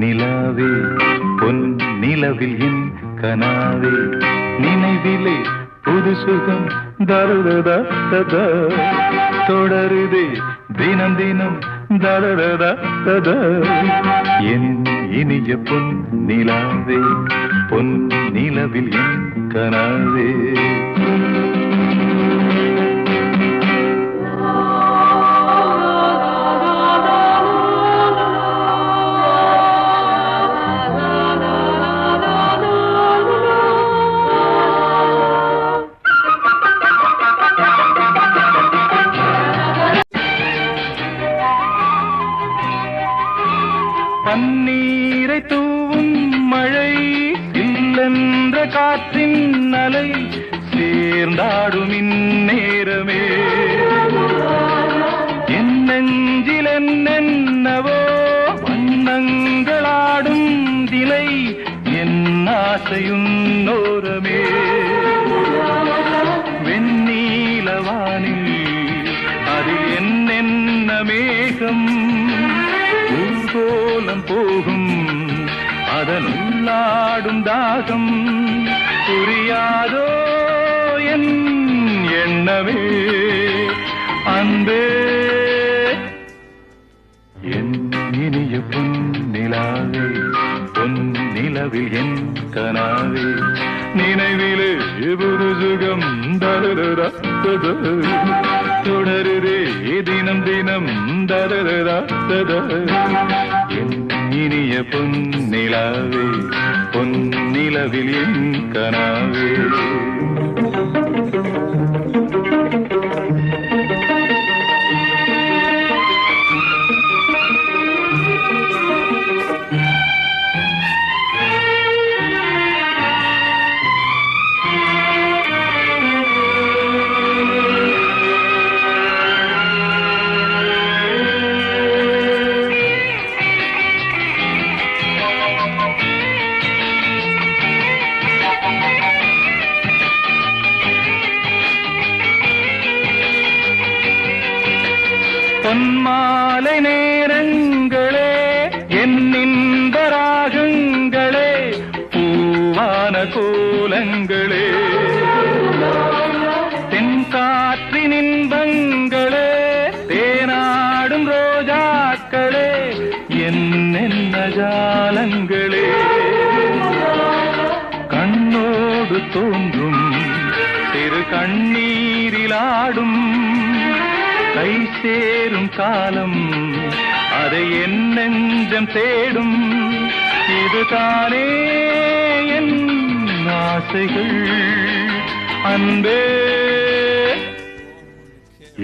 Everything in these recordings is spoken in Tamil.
நிலாவே பொன் நிலவில் என் கனாவே. நினைவிலே புது சுகம் தருததா தொடருதே தினம் தினம் தரதா என் இனிய பொன் நிலாவே பொன் நிலவில் என் கனாவே. பன்னீரை தூவும் மழை இல்லென்ற காற்றின் அலை சேர்ந்தாடும் இந்நேரமே. என் நெஞ்சில் என்னென்னவோ வண்ணங்களாடும் திலை என் ஆசையும் நோரமே வெண்ணீலவானில் அது என்னென்ன மேகம் உள்ளாடும் தாகம் புரியாதோ என் எண்ணமே? அன்பே என் இனிய பொன்னிலாவே பொன்னிலவில் என் கனாவே நினைவிலே புது சுகம் தொடருதே தினம் தினம் தரரா என் இனிய பொன்னிலாவே பொன்னிலவில் என் கனாவே. பொன்மாலை நேரங்களே என் ராகங்களே பூவான கோலங்களே. தென்காற்றின் இன்பங்களே தேனாடும் ரோஜாக்களே என்னென்ன ஜாலங்களே. கண்ணோடு தோன்றும் திரு கண்ணீரிலாடும் கை சேரும் காலம் அதை என் நெஞ்சம் தேடும். இதுதானே என் ஆசைகள். அன்பே.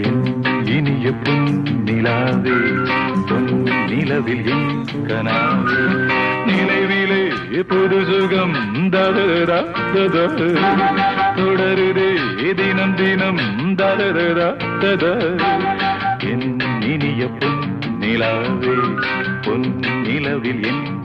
என் இனிய பொன் நிலாவே பொன் நிலவில் என் கனாவே நினைவிலே புது சுகம் தரரா தொடருதே. தினம் தினம் தரரா என் இனிய பொன் நிலாவே பொன் நிலவில் என்